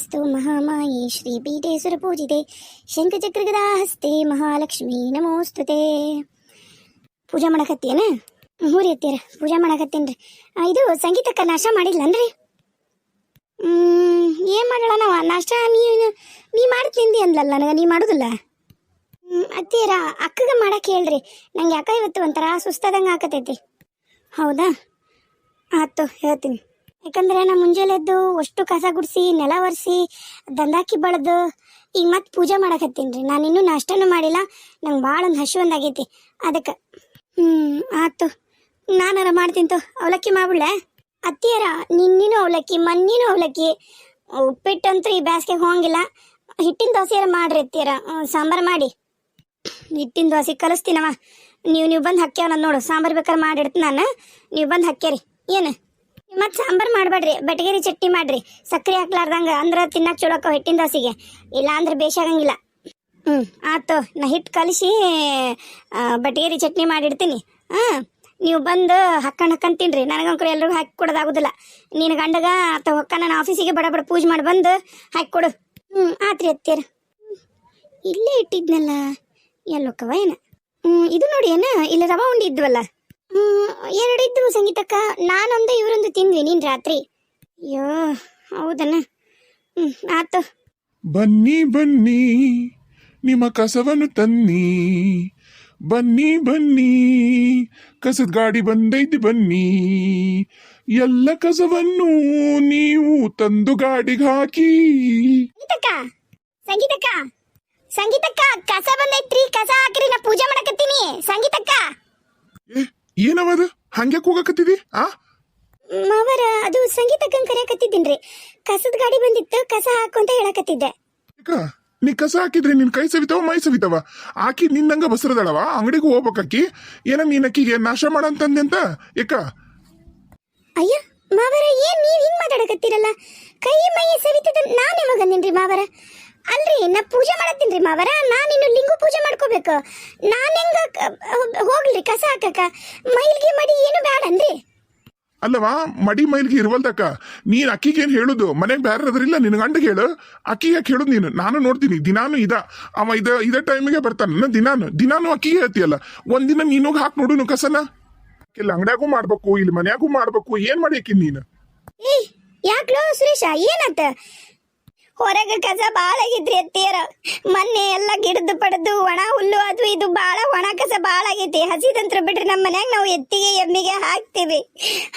ನಮೋಸ್ತುಸ್ತೇಸ್ತು ಮಹಾಮಾಯೇ ಶ್ರೀಪೀಠೆ ಸುರಪೂಜಿತೆ ಶಂಖಚಕ್ರಗದಾ ಹಸ್ತೆ ಮಹಾಲಕ್ಷ್ಮೀ ನಮೋಸ್ತುತೆ ಪೂಜೆ ಮಾಡಕತ್ತೇನ ಹ್ಞೂ ರೀ ಅತ್ತೀರ ಪೂಜೆ ಮಾಡಕತ್ತೇನ್ರಿ ಇದು ಸಂಗೀತಕ್ಕ ನಾಷ್ಟ ಮಾಡಿಲ್ಲನ್ರಿ ಏನು ಮಾಡೋಣ ನಾವು? ನಾಷ್ಟ ನೀನು ನೀ ಮಾಡ್ತೀನಿ ಅಂದ್ಲಲ್ಲ ನನಗೆ, ನೀ ಮಾಡೋದಿಲ್ಲ? ಅತ್ತೀರ ಅಕ್ಕಗೆ ಮಾಡಕ್ಕೆ ಹೇಳ್ರಿ. ನಂಗೆ ಯಾಕ ಇವತ್ತು ಒಂಥರ ಸುಸ್ತಾದಂಗೆ ಆಕತೈತಿ. ಹೌದಾ? ಆಯ್ತು ಹೇಳ್ತೀನಿ. ಯಾಕಂದ್ರೆ ನಾ ಮುಂಜಾನೆ ಎದ್ದು ಅಷ್ಟು ಕಸ ಗುಡಿಸಿ, ನೆಲ ಒರೆಸಿ, ದಂದಾಕಿ ಬಳದು ಈಗ ಮತ್ತೆ ಪೂಜೆ ಮಾಡಕತ್ತೀನಿ ರೀ. ನಾನು ಇನ್ನೂ ನಾಷ್ಟನೂ ಮಾಡಿಲ್ಲ. ನಂಗೆ ಭಾಳ ಒಂದು ಹಸು ಒಂದಾಗೈತಿ ಅದಕ್ಕೆ. ಹ್ಞೂ ಆಯ್ತು ನಾನಾರ ಮಾಡ್ತೀನಿ ತೋ. ಅವಲಕ್ಕಿ ಮಾಡ್ಬಿಡ್ಲೆ? ಅತ್ತಿಯರ, ನಿನ್ನಿನೂ ಅವಲಕ್ಕಿ, ಮನ್ನಿನೂ ಅವಲಕ್ಕಿ. ಉಪ್ಪಿಟ್ಟಂತೂ ಈ ಬ್ಯಾಸ್ಗೆ ಹೋಗಂಗಿಲ್ಲ. ಹಿಟ್ಟಿನ ದೋಸೆಯಾರ ಮಾಡ್ರಿ ಅತ್ತಿಯರ. ಸಾಂಬಾರು ಮಾಡಿ. ಹಿಟ್ಟಿನ ದೋಸೆ ಕಲಿಸ್ತೀನವ. ನೀವು ನೀವು ಬಂದು ಹಾಕ್ಯಾವ ನೋಡು. ಸಾಂಬಾರು ಬೇಕಾದ್ರೆ ಮಾಡಿಡ್ತೀನಿ ನಾನು. ನೀವು ಬಂದು ಹಾಕ್ಯಾರಿ. ಏನು? ಮತ್ತೆ ಸಾಂಬಾರು ಮಾಡಬೇಡ್ರಿ, ಬಟಗೇರಿ ಚಟ್ನಿ ಮಾಡ್ರಿ. ಸಕ್ಕರೆ ಹಾಕ್ಲಾರ್ದಂಗ ಅಂದ್ರೆ ತಿನ್ನಕ್ಕೆ ಚಲೋ ಆಕ್ಕವ ಹಿಟ್ಟಿನ ದೋಸೆಗೆ. ಇಲ್ಲ ಅಂದ್ರೆ ಬೇಷಾಗಂಗಿಲ್ಲ ಹ್ಞೂ ಆಯ್ತು ನಾ ಹಿಟ್ಟು ಕಲಿಸಿ ಬಟಗೇರಿ ಚಟ್ನಿ ಮಾಡಿಡ್ತೀನಿ. ಹಾಂ, ನೀವು ಬಂದು ಹಾಕೊಂಡು ಹಾಕೊಂಡು ತಿನ್ರಿ. ನನಗಂಕರು ಎಲ್ರಿಗೂ ಹಾಕಿ ಕೊಡೋದಾಗುದಿಲ್ಲ. ನಿನ್ನ ಗಂಡಗ ಆತ ಹೊಕ್ಕ ನಾನು ಆಫೀಸಿಗೆ ಬಡ ಬಡ ಪೂಜೆ ಮಾಡಿ ಬಂದು ಹಾಕಿ ಕೊಡು. ಹ್ಞೂ ಆತ್ರಿ ಅತ್ತೀರ ಇಲ್ಲೇ ಇಟ್ಟಿದ್ನಲ್ಲ ಎಲ್ಲೋಕ್ಕವ ಏನ? ಹ್ಮ್, ಇದು ನೋಡಿ ಏನ, ಇಲ್ಲಿ ರವಾ ಉಂಡಿ ಇದ್ವಲ್ಲ? ಹ್ಮ್ ಎರಡು ಸಂಗೀತಕ್ಕ. ನಾನೊಂದು ಇವರೊಂದು ತಿಂದ್ವಿ ನೀನ್ ರಾತ್ರಿ. ಅಯ್ಯೋ ಹೌದನ? ಹ್ಮ್ ಆತು. ಬನ್ನಿ ಬನ್ನಿ ನಿಮ್ಮ ಕಸವನ್ನು ತನ್ನಿ. ಬನ್ನಿ ಬನ್ನಿ ಕಸದ ಗಾಡಿ ಬಂದೈತಿ ಬನ್ನಿ. ಎಲ್ಲ ಕಸವನ್ನು ನೀವು ತಂದು ಗಾಡಿಗೆ ಹಾಕಿ. ಸಂಗೀತಕ್ಕ ಸಂಗೀತಕ್ಕ ಸಂಗೀತಕ್ಕ ಕಸ ಬಂದೈತ್ರಿ ಕಸ ಹಾಕ್ರಿ ನಾ ಪೂಜೆ ಮಾಡಕತ್ತೀನಿ. ಸಂಗೀತಕ್ಕ. ಏ ಏನವದು? ಹಂಗೆ ಕೂಗಕತ್ತಿದಿ? ಆ? ಮಾವರ ಅದು ಸಂಗೀತ ಕಂಕರೆ ಕರೆಯಕತ್ತಿದ್ದೀನ್ರಿ ಕಸದ ಗಾಡಿ ಬಂದಿತ್ತು ಕಸ ಹಾಕು ಅಂತ ಹೇಳಕತ್ತಿದ್ದೆ. ಅಕ್ಕ ನೀ ಕಸ ಹಾಕಿದ್ರೆ ನಿನ್ ಕೈ ಸವಿತಾವ ಮೈ ಸವಿತಾವ? ಆಕಿ ನಿನ್ನಂಗ ಬಸರದಳವ? ಅಂಗಡಿಗೆ ಹೋಗ್ಬೇಕಾಕಿ ಏನ ನೀನ್ ಅಕ್ಕಿಗೆ ನಾಶ ಮಾಡಂತಂದೆ ಅಂತ? ಏಕ ಅಯ್ಯ ಮಾವರ ಏನ್ ನೀವ್ ಹಿಂಗ್ ಮಾತಾಡಕತ್ತೀರಲ್ಲ? ಕೈ ಮೈ ಸವಿತದ ನಾನು ಯಾವಾಗ ನಿನ್ರಿ ಮಾವರ? ಅಲ್ರಿ ನಾ ಪೂಜೆ ಮಾಡತ್ತೀನ್ರಿ ಮಾವರ. ನಾನು ಇನ್ನು ಲಿಂಗು ಪೂಜೆ ಮಾಡ್ಕೋಬೇಕು. ನಾನು ಹೆಂಗ ಹೋಗ್ಲಿ ಕಸ ಹಾಕಕ. ಮೈಲ್ಗೆ ಮಡಿ ಏನು ಬೇಡನ್ರಿ ಅಲ್ಲವಾ ಮಡಿ ಮೈಲ್ಗೆ ಇರುವಲ್ದಕ್ಕ. ನೀನ್ ಅಕ್ಕಿಗೆ ಏನ್ ಹೇಳುದು? ಮನೆಗ್ ಬೇರೆ ಅದ್ರಿಲ್ಲ ನಿನ್ ಗಂಡಗೆ ಹೇಳು. ಅಕ್ಕಿಗೆ ಯಾಕೆ ಹೇಳುದು ನೀನು? ನಾನು ನೋಡ್ತೀನಿ. ದಿನಾನು ಇದ. ಅವ ಇದ ಇದ ಟೈಮಿಗೆ ಬರ್ತಾನ. ದಿನಾನು ದಿನಾನು ಅಕ್ಕಿಗೆ ಹೇಳ್ತೀಯಲ್ಲ. ಒಂದಿನ ನೀನು ಹಾಕ್ ನೋಡುನು ಕಸನ. ಇಲ್ಲಿ ಅಂಗಡಿಯಾಗು ಮಾಡ್ಬೇಕು ಇಲ್ಲಿ ಮನ್ಯಾಗೂ ಮಾಡ್ಬೇಕು. ಏನ್ ಮಾಡಿ ನೀನು? ಯಾಕ್ಲೋ ಸುರೇಶ? ಏನಾತ? ಹೊರಗ ಕಸ ಬಾಳ ಆಗಿದ್ರಿ ಅತ್ತಿಯರ. ಮೊನ್ನೆ ಎಲ್ಲ ಗಿಡದ ಪಡೆದು ಒಣ ಹುಲ್ಲು ಅದು ಇದು ಬಾಳ ಒಣ ಕಸ ಬಾಳ ಆಗೈತಿ ಹಸಿದಂತ್ರ ಬಿಡ್ರಿ ನಮ್ಮ ಮನ್ಯಾಗ ನಾವು ಎತ್ತಿಗೆ ಎಮ್ಮಿಗೆ ಹಾಕ್ತೀವಿ.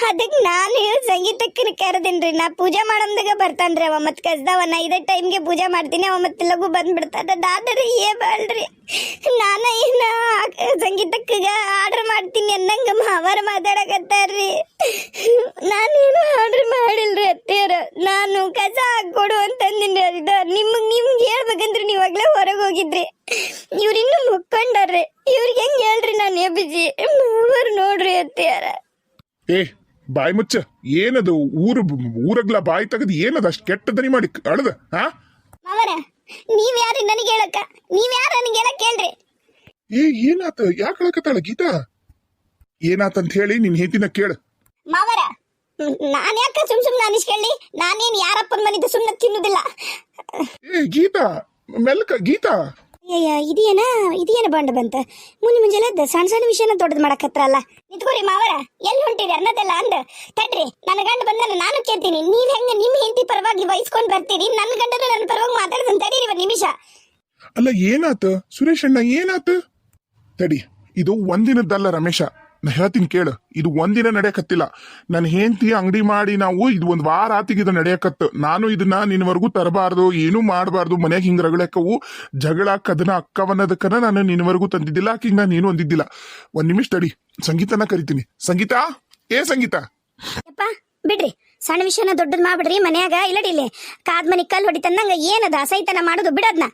ಅದಕ್ಕೆ ನಾನು ಸಂಗೀತಕ್ಕನ ಕರೆದಿನ್ರಿ. ನಾ ಪೂಜೆ ಮಾಡಂದಾಗ ಬರ್ತಾನ್ರಿ ಅವ. ಮತ್ ಕಸದವನ್ನ ಇದೇ ಟೈಮ್ಗೆ ಪೂಜೆ ಮಾಡ್ತೀನಿ. ಅವ ಮತ್ತೆ ಲಘು ಬಂದ್ಬಿಡ್ತಾನ ದಾದರಿ, ಏ ಬಾಳ್ರಿ. ನಾನ ಏನ ಸಂಗೀತಕ್ಕಗ ಆರ್ಡರ್ ಮಾಡ್ತೀನಿ ಅನ್ನಂಗ ಮಾವಾರ ಮಾತಾಡಕತ್ತಾರ್ರಿ. ನಾನೇನು ಆರ್ಡರ್ ಮಾಡಿಲ್ರಿ ಅತ್ತೆಯವ್ರ. ನಾನು ಕಸ ಹಾಕೊಡು ಅಂತಂದಿನಿ ಅದ. ನಿಮ್ಗ್ ನಿಮ್ಗೆ ಹೇಳ್ಬೇಕಂದ್ರೆ ನೀವಾಗ್ಲೇ ಹೊರಗೆ ಹೋಗಿದ್ರಿ. ಇವ್ರು ಇನ್ನು ಮುಕ್ಕೊಂಡಾರ್ರಿ. ಇವ್ರಿಗೆ ಹೆಂಗ್ ಹೇಳ್ರಿ ನಾನು ಎಬ್ಬಿಸಿ ಮೂವರು ನೋಡ್ರಿ ಅತ್ತೆಯವ್ರ. ಏ ಬಾಯಿ ಮುಚ್ಚ. ಏನದು ಊರು ಊರಗ್ಲ ಬಾಯಿ ತೆಗೆದು ಏನದು ಅಷ್ಟು ಕೆಟ್ಟ ದನಿ ಮಾಡಿ ಅಳದ ಹಾ ಮಾವರ ನೀವ್ ಯಾರು ನನಗೆ ಹೇಳಕ್ಕ? ನೀವ್ ಯಾರು ನನಗೆ ಹೇಳಕ್ ಹೇಳ್ರಿ? ಏ ಏನಾತ? ಯಾಕೆ ಹೇಳಕತ್ತಾಳ ಗೀತಾ? ಏನಾತಂತ ಹೇಳಿ ನಿನ್ ಹೆಂತಿನ ಕೇಳು. ಮಾವರ ನಾನು ಯಾಕೆ ಸುಮ್ ಸುಮ್ನೆ ಅನಿಸ್ಕೊಳ್ಳಿ ನಾನೇನು ಯಾರಪ್ಪನ ಮನಿದ್ದು ಸುಮ್ಮನೆ ತಿನ್ನುದಿಲ್ಲ. ಏ ಗೀತಾ ಮೆಲ್ಕ ಗೀತಾ. ಅಯ್ಯ ಇದೇನ? ಇದೇನ ಬಂಡ ಬಂತ? ಮುನಿ ಮುಂಜಾನೆ ಎದ್ದ್ ಸಣ್ಣ ಸಣ್ಣ ವಿಷಯನ ದೊಡ್ಡದು ಮಾಡಕತ್ರಲ್ಲ ನಿಂತ್ಕೋರಿ ಮಾವರ ಎಲ್ಲಿ ಹೊಂಟಿರಿ ಅನ್ನೋದೆಲ್ಲ ಅಂದ. ತಡ್ರಿ ನನ್ನ ಗಂಡ ಬಂದನ ನಾನು ಕೇಳ್ತೀನಿ. ನೀವ್ ಹೆಂಗ ನಿಮ್ ಹೆಂಡತಿ ಪರವಾಗಿ ವಹಿಸ್ಕೊಂಡ್ ಬರ್ತೀರಿ? ನನ್ನ ಗಂಡನ ನನ್ನ ಪರವಾಗಿ ಮಾತಾಡ್ದಂತ ತಡೀರಿ ಒಂದ್ ನಿಮಿಷ. ಅಲ್ಲ ಏನಾತ? ಸುರೇಶ್ ಅಣ್ಣ ಏನಾತ? ತಡಿ, ಇದು ಒಂದಿನದ್ದಲ್ಲ ರಮೇಶ. ನಾ ಹೇಳ್ತೀನಿ ಕೇಳು, ಇದು ಒಂದಿನ ನಡೆಯಕತ್ತಿಲ್ಲ. ನನ್ನ ಹೆಂಡತಿ ಅಂಗಡಿ ಮಾಡಿ ನಾವು ಇದು ಒಂದು ವಾರ ಆತಿಗೆ ಇದು ನಡೆಯಕತ್ತು. ನಾನು ಇದನ್ನ ನಿನ್ವರೆಗೂ ತರಬಾರ್ದು, ಏನೂ ಮಾಡಬಾರ್ದು ಮನೆಗೆ ಹಿಂಗೆ ರಗಳಕ್ಕವು. ಜಗಳ, ಕದನ, ಅಕ್ಕವನ್ನದಕ್ಕನ ನಾನು ನಿನ್ವರೆಗೂ ತಂದಿದ್ದಿಲ್ಲ, ಆಕಿಂಗ್ ನಾನು ಏನು ಅಂದಿದ್ದಿಲ್ಲ. ಒಂದ್ ನಿಮಿಷ ತಡಿ, ಸಂಗೀತನ ಕರಿತೀನಿ. ಸಂಗೀತ? ಏ ಸಂಗೀತ? ಯಪ್ಪ, ಬಿಡ್ರಿ. ಸಣ್ಣ ವಿಷಯನ ದೊಡ್ಡದ್ ಮಾಡ್ಬಿಡ್ರಿ ಮನ್ಯಾಗ. ಇಲ್ಲಡಿಲಿ ಕಾದ್ ಮನಿ ಕಲ್ ಹೊಡಿತಂದಂಗ ಏನದ? ಅಸೈತನ ಮಾಡೋದು, ಬಿಡದ್ನ?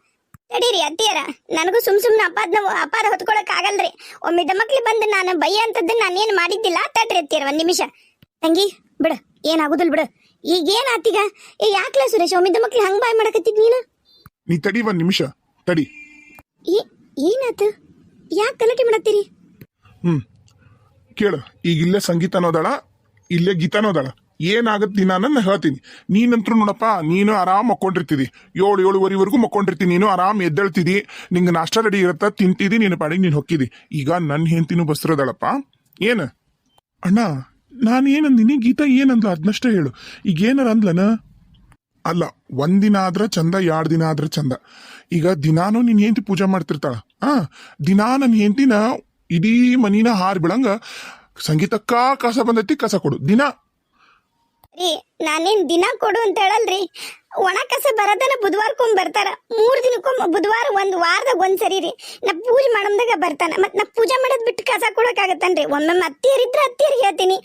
ತಡೀರಿ ಅತ್ತಿಯರ. ನನಗೂ ಸುಮ್ ಸುಮ್ನ ಅಪಾದನ ಅಪಾದ ಹೊತ್ಕೊಳಕ್ ಆಗಲ್ರಿ. ಒಮ್ಮೆ ದಮಕ್ಲಿ ಬಂದು ನಾನು ಬಯ್ಯ ನಾನು ನಾನೇನು ಮಾಡಿದ್ದಿಲ್ಲ? ತಡ್ರಿ ಅತ್ತಿಯರ ಒಂದ್ ನಿಮಿಷ. ತಂಗಿ ಬಿಡು. ಏನಾಗುದಿಲ್ಲ ಬಿಡು. ಈಗ ಏನಾತೀಗ ಏ ಯಾಕ್ಲ ಸುರೇಶ್ ಒಮ್ಮೆ ಮಕ್ಳು ಹಂಗ್ ಬಾಯ್ ಮಾಡಕತ್ತಿದ್ ನೀನು? ನೀ ತಡಿ ಒಂದ್ ನಿಮಿಷ. ತಡಿ. ಏ ಏನಾತು? ಯಾಕೆ ಗಲಾಟೆ ಮಾಡತ್ತೀರಿ? ಹ್ಮ್. ಕೇಳು. ಈಗ ಇಲ್ಲೇ ಸಂಗೀತ ಇಲ್ಲ ಇಲ್ಲೇ ಗೀತಾ ಅನ್ನೋದಳ ಏನಾಗತ್ ದಿನ ನಾನು ಹೇಳ್ತೀನಿ. ನೀನಂತ್ರು ನೋಡಪ್ಪ, ನೀನು ಆರಾಮ್ ಮಕ್ಕೊಂಡಿರ್ತೀನಿ ಏಳು ಏಳುವರೆವರೆಗೂ ಮಕ್ಕೊಂಡಿರ್ತೀನಿ ನೀನು ಆರಾಮ್ ಎದ್ದೇಳ್ತಿದಿ. ನಿಂಗೆ ನಾಷ್ಟ ರೆಡಿ ಇರತ್ತ, ತಿಂತಿದಿ, ನೀನು ಪಾಡಿಗೆ ನೀನು ಹೊಕ್ಕಿದಿ. ಈಗ ನನ್ನ ಹೆಂಡತಿನೂ ಬಸ್ರದಳಪ್ಪ. ಏನು? ಅಣ್ಣ, ನಾನು ಏನಂದಿನಿ? ಗೀತಾ ಏನಂದ್ಲ? ಅದನ್ನಷ್ಟೇ ಹೇಳು. ಈಗ ಏನಾರ ಅಂದ್ಲನ? ಅಲ್ಲ, ಒಂದಿನ ಆದ್ರೆ ಚಂದ ಎರಡು ದಿನ ಆದ್ರೆ ಚಂದ. ಈಗ ದಿನಾನು ನೀನು ಹೆಂಡತಿ ಪೂಜೆ ಮಾಡ್ತಿರ್ತಾಳ. ಆ, ದಿನಾ ನನ್ನ ಹೆಂಡತಿನ ಇಡೀ ಮನಿನ ಹಾರ್ ಬಿಳಂಗ ಸಂಗೀತಕ್ಕ ಕಸ ಬಂದೈತಿ, ಕಸ ಕೊಡು. ದಿನ ರೀ, ನಾನೇನ್ ದಿನ ಕೊಡು ಅಂತ ಹೇಳಲ್ರಿ. ಒಣ ಕಸ ಬರೋದನ್ನ ಬುಧವಾರಕ್ಕೊಮ್ಮೆ ಬರ್ತಾರ. ಮೂರ್ ದಿನಕ್ಕೊಮ್ಮೆ ಬುಧವಾರ ಒಂದು ವಾರದಾಗ ಒಂದ್ ಸರಿ ರೀ. ನಾ ಪೂಜೆ ಮಾಡಮ್ದಾಗ ಬರ್ತಾನ. ಮತ್ ನಾ ಪೂಜೆ ಮಾಡೋದ್ ಬಿಟ್ಟು ಕಸ ಕೊಡಕ್ಕಾಗತ್ತನ್ರಿ ಒಮ್ಮೊಮ್ಮೆ ಅತ್ತಿಯರಿದ್ರ ಅತ್ತಿಯರಿಗೆ ಹೇಳ್ತೀನಿ.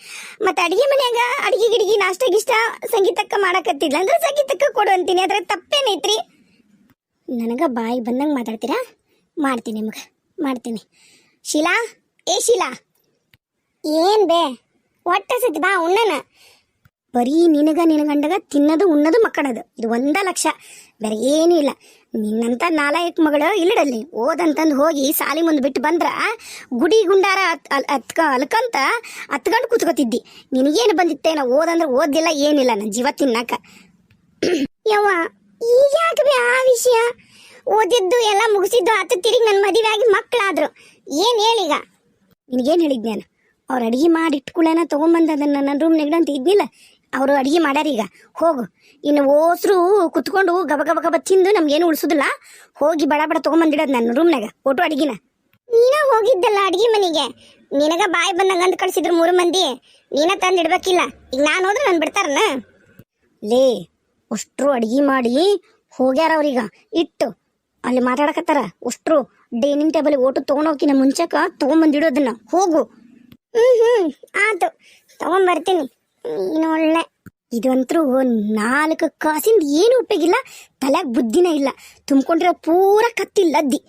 ಮತ್ ಅಡಿಗೆ ಮನ್ಯಾಗ ಅಡಿಗೆ ಗಿಡಿಗೆ ನಾಷ್ಟ ಗಿಷ್ಟ ಸಂಗೀತಕ್ಕೆ ಮಾಡಕತ್ತಿದ್ಲ ಅಂದ್ರೆ ಸಂಗೀತಕ್ಕ ಕೊಡು ಅಂತೀನಿ. ಅದ್ರ ತಪ್ಪೇನೈತ್ರಿ? ನನಗೆ ಬಾಯಿ ಬಂದಂಗೆ ಮಾತಾಡ್ತೀರಾ? ಮಾಡ್ತೀನಿ ನಿಮಗೆ. ಮಾಡ್ತೀನಿ. ಶೀಲಾ? ಏ ಶೀಲಾ. ಏನ್ ಬೇ? ಹೊಟ್ಟೆ ಸತಿ ಬಾ ಉಣ್ಣನ? ಬರೀ ನಿನಗ ನಿನ ಗಂಡಗ ತಿನ್ನೋದು ಉಣ್ಣೋದು ಮಕ್ಕಳದು. ಇದು ಒಂದ ಲಕ್ಷ. ಬೇರೆ ಏನೂ ಇಲ್ಲ. ನಿನ್ನಂತ ನಾಲಾಯಕ್ ಮಗಳು ಇಲ್ಲಡಲ್ಲಿ. ಓದಂತಂದು ಹೋಗಿ ಸಾಲಿ ಮುಂದೆ ಬಿಟ್ಟು ಬಂದ್ರ ಗುಡಿ ಗುಂಡಾರ ಅತ್- ಅತ್ಕ ಅಲ್ಕಂತ ಹತ್ಕೊಂಡು ಕೂತ್ಕೋತಿದ್ದಿ. ನಿನಗೇನು ಬಂದಿತ್ತೇನೋ ಓದಂದ್ರೆ ಓದಿಲ್ಲ ಏನಿಲ್ಲ. ನನ್ನ ಜೀವ ತಿನ್ನಕ. ಯವ್ವ, ಈಗ ಯಾಕೆ ಆ ವಿಷಯ? ಓದಿದ್ದು ಎಲ್ಲ ಮುಗಿಸಿದ್ದು ಆತ, ತಿರುಗಿ ನನ್ನ ಮದುವೆ ಆಗಿ ಮಕ್ಕಳಾದ್ರು ಏನು ಹೇಳೀಗ ನಿನಗೇನು ಹೇಳಿದ್ದೆ ನಾನು ಅವ್ರು ಅಡುಗೆ ಮಾಡಿ ಇಟ್ಕೊಳ್ಳೋಣ ತೊಗೊಂಬಂದು ಅದನ್ನು ನನ್ನ ರೂಮ್ ನೆಗಡಂತ ಇದ್ನಿಲ್ಲ. ಅವರು ಅಡಿಗೆ ಮಾಡ್ಯಾರ ಈಗ. ಹೋಗು. ಇನ್ನು ಓಸ್ರು ಕುತ್ಕೊಂಡು ಗಬ ಗಬ ಗಬ ತಿಂದು ನಮ್ಗೇನು ಉಳಿಸೋದಿಲ್ಲ. ಹೋಗಿ ಬಡ ಬಡ ತೊಗೊಂಬಂದಿಡೋದು ನನ್ನ ರೂಮ್ನಾಗ. ಒಟ್ಟು ಅಡಿಗೆನ. ನೀನ ಹೋಗಿದ್ದಲ್ಲ ಅಡಿಗೆ ಮನೆಗೆ. ನಿನಗ ಬಾಯಿ ಬಂದಂಗ ಅಂದ್ ಕಳ್ಸಿದ್ರು ಮೂರು ಮಂದಿ. ನೀನ ತಂದು ಇಡ್ಬೇಕಿಲ್ಲ. ಈಗ ನಾನು ಹೋದ್ರೆ ನಾನು ಬಿಡ್ತಾರನ? ಲೇ, ಅಷ್ಟ್ರು ಅಡಿಗೆ ಮಾಡಿ ಹೋಗ್ಯಾರ ಅವ್ರೀಗ ಇಟ್ಟು. ಅಲ್ಲಿ ಮಾತಾಡಕತ್ತಾರ. ಅಷ್ಟ್ರು ಡೈನಿಂಗ್ ಟೇಬಲ್ ಓಟು ತೊಗೊಂಡೋಗಿನ ಮುಂಚೆಕ. ತೊಗೊಂಬಂದಿಡೋದನ್ನ. ಹೋಗು. ಹ್ಮ್ ಹ್ಮ್. ಆತು. ತಗೊಂಬರ್ತೀನಿ. ನೀನು ಒಳ್ಳೆ. ಇದಂತರೂ ನಾಲ್ಕು ಕಾಸಿಂದ ಏನು ಉಪಯೋಗಿಲ್ಲ ತಲೆಗೆ ಬುದ್ಧಿನೇ ಇಲ್ಲ. ತುಂಬಿಕೊಂಡಿರೋ ಪೂರ ಕತ್ತಿಲ್ಲದ್ದಿ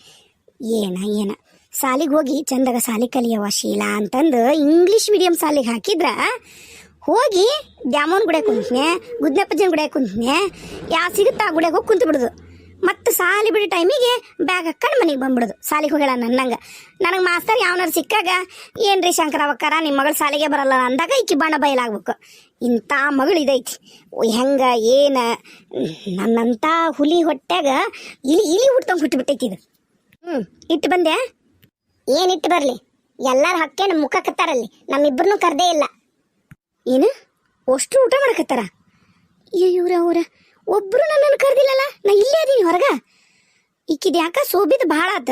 ಏನ ಏನ. ಸಾಲಿಗೆ ಹೋಗಿ ಚಂದಾಗ ಸಾಲಿ ಕಲಿಯವ ಶೀಲಾ ಅಂತಂದು ಇಂಗ್ಲೀಷ್ ಮೀಡಿಯಂ ಸಾಲಿಗೆ ಹಾಕಿದ್ರ, ಹೋಗಿ ದ್ಯಾಮೋನ್ ಗುಡಿಯಾಗ ಕುಂತ್ನೆ, ಗುದ್ನಪ್ಪಜ್ಜನ ಗುಡಿಯಾಗ ಕುಂತ್ನೆ ಯಾವ ಸಿಗುತ್ತಾ ಆ ಗುಡಿಯಾಗ ಹೋಗಿ ಕುಂತು ಬಿಡುದು ಮತ್ತೆ ಸಾಲಿ ಬಿಡಿ ಟೈಮಿಗೆ ಬ್ಯಾಗ್ ಹಾಕೊಂಡು ಮನೆಗೆ ಬಂದ್ಬಿಡೋದು. ಸಾಲಿಗೆ ಹೋಗ್ಯಾಳ ನನ್ನಂಗ. ನನಗೆ ಮಾಸ್ತರ್ ಯಾವನಾರು ಸಿಕ್ಕಾಗ ಏನ್ರಿ ಶಂಕರವಕ್ಕಾರ ನಿಮ್ಮ ಮಗಳು ಸಾಲಿಗೆ ಬರಲ್ಲ ಅಂದಾಗ ಈಕಿ ಬಣ್ಣ ಬಯಲಾಗ್ಬೇಕು. ಇಂಥ ಮಗಳು ಇದೈತಿ. ಓ, ಏನು ಏನ ನನ್ನಂಥ ಹುಲಿ ಹೊಟ್ಟ್ಯಾಗ ಇಲಿ ಇಲಿ ಹುಟ್ಟಂಗೆ ಹುಟ್ಟುಬಿಟ್ಟೈತಿ ಇದು. ಹ್ಞೂ ಇಟ್ಟು ಬಂದೆ. ಏನಿಟ್ಟು ಬರಲಿ? ಎಲ್ಲರ ಹಕ್ಕೆ ನಮ್ಮ ಮುಖ ಕತ್ತಾರಲ್ಲಿ. ನಮ್ಮಿಬ್ಬರನ್ನೂ ಕರ್ದೇ ಇಲ್ಲ. ಏನು? ಅಷ್ಟು ಊಟ ಮಾಡಕತ್ತಾರ? ಇವ್ರ ಅವ್ರ. ಒಬ್ರು ನನ್ನನ್ನು ಕರೆದಿಲ್ಲಲ್ಲ? ನಾ ಇಲ್ಲೇ ಅದೀನಿ ಹೊರಗ. ಈಕಿದ್ ಯಾಕ ಸೋಬಿದ್ ಭಾಳ ಆತ?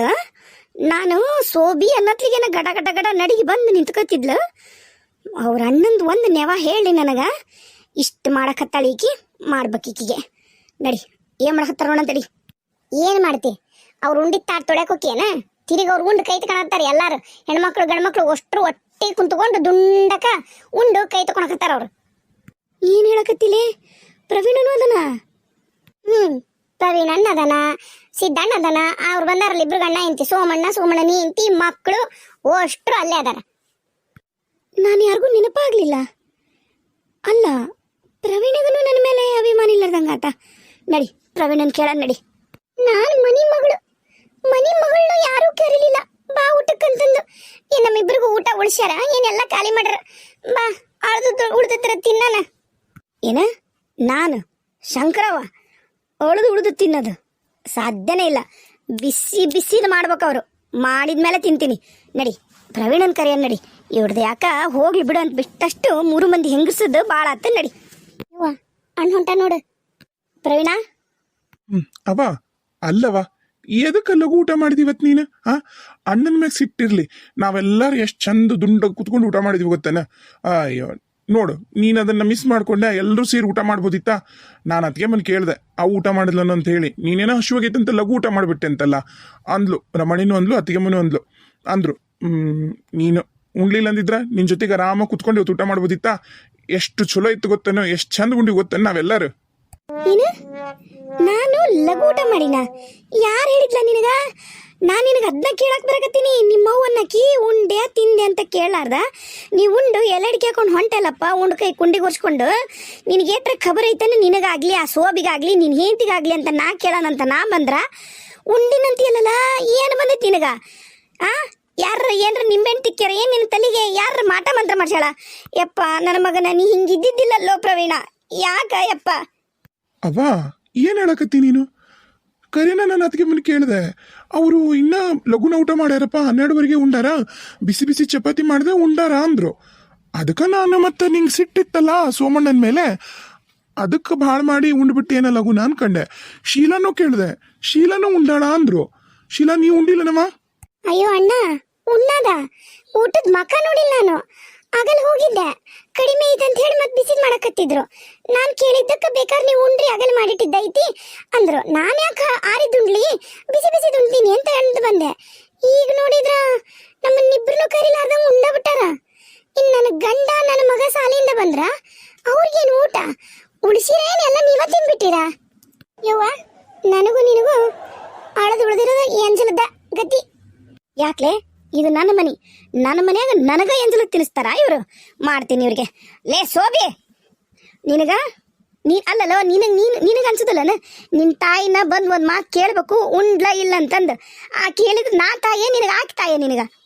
ನಾನು ಸೋಬಿ ಅನ್ನತ್ಲಿಗೇನ ಗಡ ಗಡ ಗಡ ನಡಿಗೆ ಬಂದು ನಿಂತ್ಕೊತಿದ್ಲ. ಅವ್ರ ಅಣ್ಣಂದು ಒಂದು ನೆವ ಹೇಳಿ ನನಗ, ಇಷ್ಟು ಮಾಡಕತ್ತಾಳ ಈಕಿ, ಮಾಡ್ಬೇಕು ಈಕಿಗೆ. ನಡಿ, ಏನ್ ಮಾಡಕತ್ತಾರ ನೋಡಂತಡಿ. ಏನ್ ಮಾಡ್ತಿ? ಅವ್ರು ಉಂಡಿ ತಾಟ್ ತೊಳ್ಯಾಕ ಹೋಕಿಯೇನ? ತಿರುಗಿ ಅವ್ರು ಉಂಡು ಕೈ ತಕೊಳತ್ತಾರ ಎಲ್ಲಾರು? ಹೆಣ್ಮಕ್ಳು, ಗಂಡ್ಮಕ್ಳು ಅಷ್ಟ್ರು ಒಟ್ಟಿ ಕುಂತ್ಕೊಂಡು ದುಂಡಕ ಉಂಡು ಕೈ ತಕೊಳಕತ್ತಾರ ಅವ್ರು. ಏನ್ ಹೇಳಕತ್ತಿಲೆ? ಪ್ರವೀಣನು ಅದನ? ಹ್ಮ್ ಪ್ರವೀಣಣ್ಣ ಅದನ ಸಿದ್ದಣ್ಣ ಅದನ ಅವ್ರು ಬಂದಾರಲ್ಲ ಇಬ್ರು ಗಣ್ಣ ಇಂತಿ ಸೋಮಣ್ಣ ಸೋಮಣ್ಣ ನೀ ಇಂತಿ ಮಕ್ಕಳು ಅಷ್ಟ್ರು ಅಲ್ಲೇ ಅದಾರ. ನಾನು ಯಾರಿಗೂ ನೆನಪಾಗ್ಲಿಲ್ಲ. ಅಲ್ಲ ಪ್ರವೀಣಗನು ನನ್ನ ಮೇಲೆ ಅಭಿಮಾನ ಇಲ್ಲದಂಗಾತ ನಡಿ ಪ್ರವೀಣನ್ ಕೇಳ ನಡಿ. ನಾನು ಮನಿ ಮಗಳು ಮನಿ ಮಗಳನ್ನ ಯಾರೂ ಕರೀಲಿಲ್ಲ. ಬಾ ಊಟಕ್ಕಂತಂದು ಏನ್ ನಮ್ಮಿಬ್ರಿಗೂ ಊಟ ಉಳಿಸ್ಯಾರ? ಏನೆಲ್ಲ ಖಾಲಿ ಮಾಡ್ಯಾರ? ಬಾ ಅಳ್ದು ಉಳ್ದತ್ರ ತಿನ್ನಾನ ಏನ? ನಾನು, ಶಂಕರವ್ವ, ಅಳ್ದು ಉಳಿದು ತಿನ್ನೋದು. ಸಾಧ್ಯನೇ ಇಲ್ಲ. ಬಿಸಿ ಬಿಸಿದು ಮಾಡ್ಬೇಕು ಅವರು. ಮಾಡಿದ್ಮೇಲೆ ತಿಂತೀನಿ. ನಡಿ, ಪ್ರವೀಣನ್ ಕರೆಯ ನಡಿ. ಇವ್ರದ್ದು ಯಾಕ? ಹೋಗ್ಲಿ ಬಿಡು ಅಂತ ಬಿಟ್ಟಷ್ಟು ಮೂರು ಮಂದಿ ಹೆಂಗಸದ್ದು ಭಾಳ ಆತ. ನಡಿ. ಅಣ್ಣ ಹೊಂಟ ನೋಡು. ಪ್ರವೀಣ? ಅವ ಅಲ್ಲವ ಎದಕ್ಕೆ ಲಘು ಊಟ ಮಾಡಿದಿ ನೀನ ನೀನು? ಆ, ಅಣ್ಣನ ಮ್ಯಾಗ ಸಿಟ್ಟಿರ್ಲಿ. ನಾವೆಲ್ಲರೂ ಎಷ್ಟು ಚಂದ ದುಂಡ ಕುತ್ಕೊಂಡು ಊಟ ಮಾಡಿದ್ವಿ ಗೊತ್ತೇನ? ಅಯ್ಯೋ ನೋಡು, ನೀನು ಅದನ್ನು ಮಿಸ್ ಮಾಡಿಕೊಂಡೆ ಎಲ್ಲರೂ ಸೇರಿ ಊಟ ಮಾಡ್ಬೋದಿತ್ತಾ? ನಾನು ಅದಕ್ಕೆ ಮನೆ ಕೇಳಿದೆ ಆ ಊಟ ಮಾಡಿದ್ಲನು ಅಂತ ಹೇಳಿ. ನೀನೇನೋ ಅಂತ ಲಘು ಊಟ ಮಾಡಿಬಿಟ್ಟೆ ಅಂತಲ್ಲ? ಅಂದ್ಲು, ರಮಣಿನೂ ಅಂದ್ಲು ಅತ್ತಿಗೆಮ್ಮನೂ ಅಂದ್ಲು. ಅಂದರು ನೀನು ಉಣ್ಲಿಲ್ಲ ಅಂದಿದ್ರೆ ನಿನ್ನ ಜೊತೆಗೆ ಆರಾಮಾಗಿ ಕುತ್ಕೊಂಡು ಇವತ್ತು ಊಟ ಮಾಡ್ಬೋದಿತ್ತಾ? ಎಷ್ಟು ಚಲೋ ಇತ್ತು ಗೊತ್ತೇನೋ, ಎಷ್ಟು ಚಂದ ಉಂಡಿ ಗೊತ್ತೇನೋ ನಾವೆಲ್ಲರೂ. ಏನು? ನಾನು ಲಘು ಊಟ ಮಾಡಿನ ಯಾರು ಹೇಳಿದ್ಲ ನಿನಗ? ನಾನು ನಿನಗೆ ಅದನ್ನ ಕೇಳಕ್ ಬರಕತ್ತೀನಿ. ನಿಮ್ಮವ್ವನ್ನಕಿ ಉಂಡೆ ತಿಂದೆ ಅಂತ ಕೇಳಾರ್ದ? ನೀ ಉಂಡು ಎಲೆಡಿಕೆ ಹಾಕೊಂಡು ಹೊಂಟಲ್ಲಪ್ಪ ಉಂಡು ಕೈ ಕುಂಡಿಗೆ ನಿನಗೆ ಏಟ್ರ ಖಬರ್ ಐತನ ನಿನಗಾಗ್ಲಿ, ಆ ಸೋಬಿಗಾಗ್ಲಿ, ನಿನ್ ಹೆಂಡತಿಗಾಗ್ಲಿ ಅಂತ ನಾ ಕೇಳನಂತ ನಾ ಬಂದ್ರ? ಉಂಡಿನಂತೀಯಲ್ಲ ಏನು ಬಂದೈತಿ ನಿನಗ? ಆ? ಯಾರ, ಏನ್ರ ನಿಂಬೆಹಣ್ಣು ತಿಕ್ಕ್ಯಾರ? ಏನ್ ನಿನ್ನ ತಲೆಗೆ? ಯಾರ ಮಾಟ ಮಂತ್ರ ಮಾಡ್ಸ್ಯಾಳ? ಯಪ್ಪ, ನನ್ನ ಮಗನ ನೀ ಹಿಂಗಿದ್ದಿದ್ದಿಲ್ಲಲ್ಲೋ ಪ್ರವೀಣ. ಯಾಕ ಯಪ್ಪ? ಅವ್ವ, ಏನು ಹೇಳಕತ್ತಿ ನೀನು? ಕರೀನ ನಾನು ಅದಕ್ಕೆ ಮನೆ ಕೇಳಿದೆ, ಅವರು ಇನ್ನ ಲಘುನ ಊಟ ಮಾಡ್ಯಾರಪ್ಪ, ಹನ್ನೆರಡುವರೆಗೆ ಉಂಡಾರ, ಬಿಸಿ ಬಿಸಿ ಚಪಾತಿ ಮಾಡಿದೆ ಉಂಡಾರ ಅಂದ್ರು. ಅದಕ್ಕೆ ನಾನು ಮತ್ತೆ ನಿಂಗೆ ಸಿಟ್ಟಿತ್ತಲ್ಲ ಸೋಮಣ್ಣನ ಮೇಲೆ? ಅದಕ್ಕೆ ಭಾಳ ಮಾಡಿ ಉಂಡ್ಬಿಟ್ಟೇನ ಲಘುನ ಅನ್ಕಂಡೆ. ಶೀಲಾನು ಕೇಳಿದೆ, ಶೀಲಾನು ಉಂಡಾಳ ಅಂದ್ರು. ಶೀಲಾ, ನೀ ಉಂಡಿಲ್ಲನವಾ ಅಯ್ಯೋ ಅಣ್ಣ, ಉಣ್ಣದ. ಊಟದ ಮಕ ನೋಡಿಲ್ಲ ನಾನು. ಆಗಲ್ ಹೋಗಿದ್ದೆ. ಕಡಿಮೆ ಐತೆ ಅಂತ ಹೇಳಿ ಮತ್ತೆ ಬಿಸಿ ಮಾಡಕತ್ತಿದ್ರು. ನಾನು ಕೇಳಿದ್ದಕ್ಕೆ ಬೇಕಾದ್ರೆ ನೀವು ಉಂಡ್ರಿ ಆಗಲ್ ಮಾಡಿಟ್ಟಿದ್ದೈತಿ ಅಂದ್ರು. ನಾನು ಯಾಕೆ ಆರಿದುಂಡ್ಲಿ ಬಿಸಿ ಬಿಸಿ ದುಂಡ್ತೀನಿ ಅಂತ ಅಂದು ಬಂದೆ. ಈಗ ನೋಡಿದ್ರ ನಮ್ಮನ್ನಿಬ್ರು ಕರಿಲಾರ್ದಂಗ ಉಂಡ ಬಿಟ್ಟಾರ. ಇನ್ನು ನನ್ನ ಗಂಡ ನನ್ನ ಮಗ ಸಾಲಿಂದ ಬಂದ್ರ ಅವ್ರಿಗೇನು ಊಟ? ಉಳಿಸಿರೇನ್ ಎಲ್ಲ ನೀವ ತಿನ್ಬಿಟ್ಟಿರಾ ಯವ್ವ, ನನಗೂ ನಿನಗೂ ಆಳದ ಉಳಿದಿರೋದು ಎಂಜಲದ ಗತಿ. ಯಾಕ್ಲೆ? ಇದು ನನ್ನ ಮನೆ. ನನ್ನ ಮನ್ಯಾಗ ನನಗೆ ಎಂಜಲು ತಿನ್ನಿಸ್ತಾರ ಇವರು? ಮಾಡ್ತೀನಿ ಇವ್ರಿಗೆ. ಲೇ, ಸೋಬಿ! ನಿನಗ? ನೀ ಅಲ್ಲಲ್ಲೋ, ನಿನಗೆ ನೀನು ನಿನಗೆ ಅನ್ಸುದಲ್ಲನ ನಿನ್ನ ತಾಯಿನ ಬಂದು ಒಂದು ಮಾತು ಕೇಳಬೇಕು, ಉಂಡ್ಲ ಇಲ್ಲ ಅಂತಂದು ಆ ಕೇಳಿದ್ರೆ ನಾ ತಾಯೇ ನಿನಗೆ ಆಕೆ ತಾಯೇ ನಿನಗ?